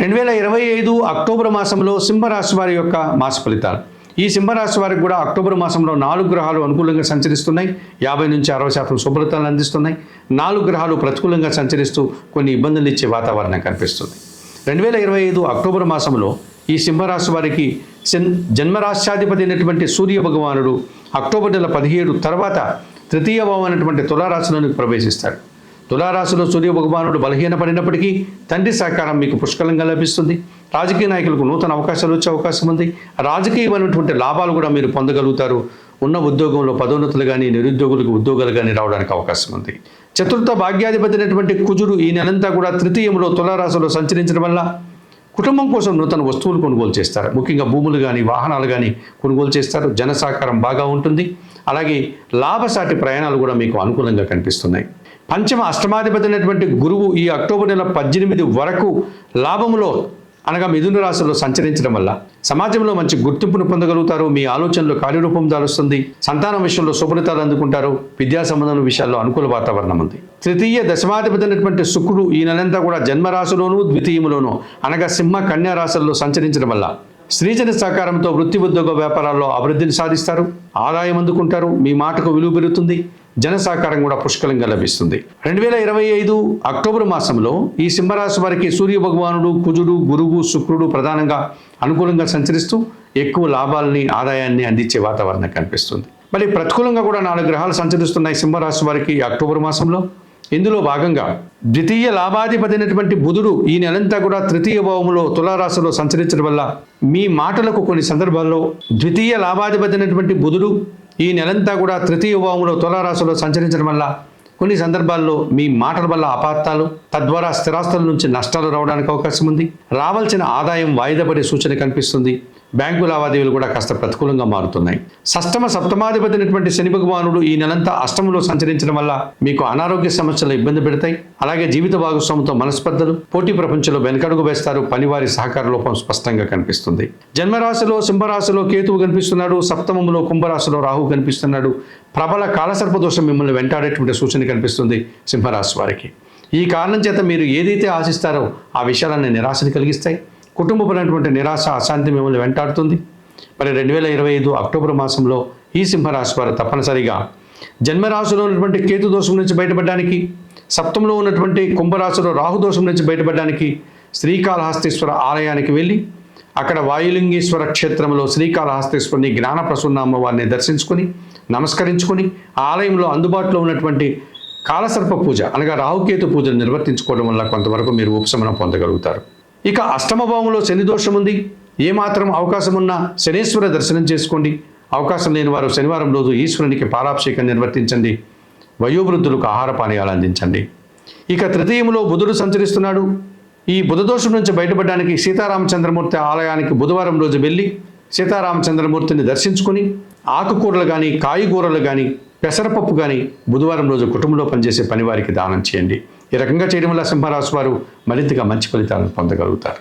రెండు వేల ఇరవై ఐదు అక్టోబర్ మాసంలో సింహరాశి వారి యొక్క మాస ఫలితాలు. ఈ సింహరాశి వారికి కూడా అక్టోబర్ మాసంలో నాలుగు గ్రహాలు అనుకూలంగా సంచరిస్తున్నాయి. యాభై నుంచి అరవై శాతం శుభ్రతలు అందిస్తున్నాయి. నాలుగు గ్రహాలు ప్రతికూలంగా సంచరిస్తూ కొన్ని ఇబ్బందులు ఇచ్చే వాతావరణం కనిపిస్తుంది. రెండు వేల ఇరవై ఐదు అక్టోబర్ మాసంలో ఈ సింహరాశి వారికి జన్మరాశ్యాధిపతి అయినటువంటి సూర్య భగవానుడు అక్టోబర్ నెల పదిహేడు తర్వాత తృతీయ భావం అయినటువంటి తులారాశిలోనికి ప్రవేశిస్తాడు. తులారాశిలో సూర్య భగవానుడు బలహీనపడినప్పటికీ తండ్రి సహకారం మీకు పుష్కలంగా లభిస్తుంది. రాజకీయ నాయకులకు నూతన అవకాశాలు వచ్చే అవకాశం ఉంది. రాజకీయమైనటువంటి లాభాలు కూడా మీరు పొందగలుగుతారు. ఉన్న ఉద్యోగంలో పదోన్నతులు కానీ నిరుద్యోగులకు ఉద్యోగాలు కానీ రావడానికి అవకాశం ఉంది. చతుర్థ భాగ్యాధిపతి అయినటువంటి కుజుడు ఈ నెలంతా కూడా తృతీయంలో తులారాశిలో సంచరించడం వల్ల కుటుంబం కోసం నూతన వస్తువులు కొనుగోలు చేస్తారు. ముఖ్యంగా భూములు కానీ వాహనాలు కానీ కొనుగోలు చేస్తారు. జన సహకారం బాగా ఉంటుంది. అలాగే లాభసాటి ప్రయాణాలు కూడా మీకు అనుకూలంగా కనిపిస్తున్నాయి. పంచమ అష్టమాధిపతి అయినటువంటి గురువు ఈ అక్టోబర్ నెల పద్దెనిమిది వరకు లాభములో అనగా మిథున రాశిలో సంచరించడం వల్ల సమాజంలో మంచి గుర్తింపును పొందగలుగుతారు మీ ఆలోచనలు కార్యరూపం దారుస్తుంది సంతానం విషయంలో శుభ్రతలు అందుకుంటారు విద్యా సంబంధం విషయాల్లో అనుకూల వాతావరణం ఉంది. తృతీయ దశమాధిపతి అయినటువంటి శుక్రుడు ఈ నెలంతా కూడా జన్మరాశిలోను ద్వితీయములోను అనగా సింహ కన్యా రాశుల్లో సంచరించడం వల్ల స్త్రీజన సహకారంతో వృత్తి ఉద్యోగ వ్యాపారాల్లో అభివృద్ధిని సాధిస్తారు. ఆదాయం అందుకుంటారు. మీ మాటకు విలువ పెరుగుతుంది. జన సహకారం కూడా పుష్కలంగా లభిస్తుంది. రెండు వేల ఇరవై ఐదు అక్టోబర్ మాసంలో ఈ సింహరాశి వారికి సూర్య భగవానుడు కుజుడు గురువు శుక్రుడు ప్రధానంగా అనుకూలంగా సంచరిస్తూ ఎక్కువ లాభాలని ఆదాయాన్ని అందించే వాతావరణం కనిపిస్తుంది. మరి ప్రతికూలంగా కూడా నాలుగు గ్రహాలు సంచరిస్తున్నాయి సింహరాశి వారికి అక్టోబర్ మాసంలో. ఇందులో భాగంగా ద్వితీయ లాభాధిపతి అయినటువంటి బుధుడు ఈ నెలంతా కూడా తృతీయ భావంలో తులారాశిలో సంచరించడం వల్ల మీ మాటలకు కొన్ని సందర్భాల్లో ద్వితీయ లాభాధిపతి అయినటువంటి బుధుడు ఈ నెలంతా కూడా తృతీయ భావంలో తులారాశిలో సంచరించడం వల్ల కొన్ని సందర్భాల్లో మీ మాటల వల్ల అపార్థాలు తద్వారా స్థిరాస్తుల నుంచి నష్టాలు రావడానికి అవకాశం ఉంది. రావాల్సిన ఆదాయం వాయిదా పడే సూచన కనిపిస్తుంది. బ్యాంకు లావాదేవీలు కూడా కాస్త ప్రతికూలంగా మారుతున్నాయి. సష్టమ సప్తమాధిపతినటువంటి శని భగవానుడు ఈ నెలంతా అష్టమంలో సంచరించడం వల్ల మీకు అనారోగ్య సమస్యలు ఇబ్బంది పెడతాయి. అలాగే జీవిత భాగస్వామితో మనస్పర్ధలు పోటీ ప్రపంచంలో వెనకడుగు వేస్తారు. పనివారి సహకార లోపం స్పష్టంగా కనిపిస్తుంది. జన్మరాశిలో సింహరాశిలో కేతువు కనిపిస్తున్నాడు. సప్తమంలో కుంభరాశిలో రాహు కనిపిస్తున్నాడు. ప్రబల కాలసర్ప దోషం మిమ్మల్ని వెంటాడేటువంటి సూచన కనిపిస్తుంది సింహరాశి వారికి. ఈ కారణం చేత మీరు ఏదైతే ఆశిస్తారో ఆ విషయాలన్నీ నిరాశని కలిగిస్తాయి. కుటుంబపరమైనటువంటి నిరాశ అశాంతి మిమ్మల్ని వెంటాడుతుంది. మరి రెండు వేల ఇరవై ఐదు అక్టోబర్ మాసంలో ఈ సింహరాశి వారు తప్పనిసరిగా జన్మరాశిలో ఉన్నటువంటి కేతు దోషం నుంచి బయటపడడానికి సప్తంలో ఉన్నటువంటి కుంభరాశిలో రాహు దోషం నుంచి బయటపడడానికి శ్రీకాళహస్తీశ్వర ఆలయానికి వెళ్ళి అక్కడ వాయులింగేశ్వర క్షేత్రంలో శ్రీకాళహస్తీశ్వరుని జ్ఞాన ప్రసన్న అమ్మవారిని దర్శించుకొని నమస్కరించుకొని ఆలయంలో అందుబాటులో ఉన్నటువంటి కాలసర్ప పూజ అనగా రాహుకేతు పూజను నిర్వర్తించుకోవడం వల్ల కొంతవరకు మీరు ఉపశమనం పొందగలుగుతారు. ఇక అష్టమ భావంలో శని దోషం ఉంది ఏమాత్రం అవకాశం ఉన్నా శనేశ్వర దర్శనం చేసుకోండి. అవకాశం లేని వారు శనివారం రోజు ఈశ్వరునికి పాలాభిషేకం నిర్వర్తించండి. వయోవృద్ధులకు ఆహార పానీయాలు అందించండి. ఇక తృతీయంలో బుధుడు సంచరిస్తున్నాడు. ఈ బుధదోషం నుంచి బయటపడడానికి సీతారామచంద్రమూర్తి ఆలయానికి బుధవారం రోజు వెళ్ళి సీతారామచంద్రమూర్తిని దర్శించుకుని ఆకుకూరలు కానీ కాయగూరలు కానీ పెసరపప్పు కానీ బుధవారం రోజు కుటుంబంలో పనిచేసే పనివారికి దానం చేయండి. ఈ రకంగా చేయడం వల్ల సింహరాశి వారు మరింతగా మంచి ఫలితాలను పొందగలుగుతారు.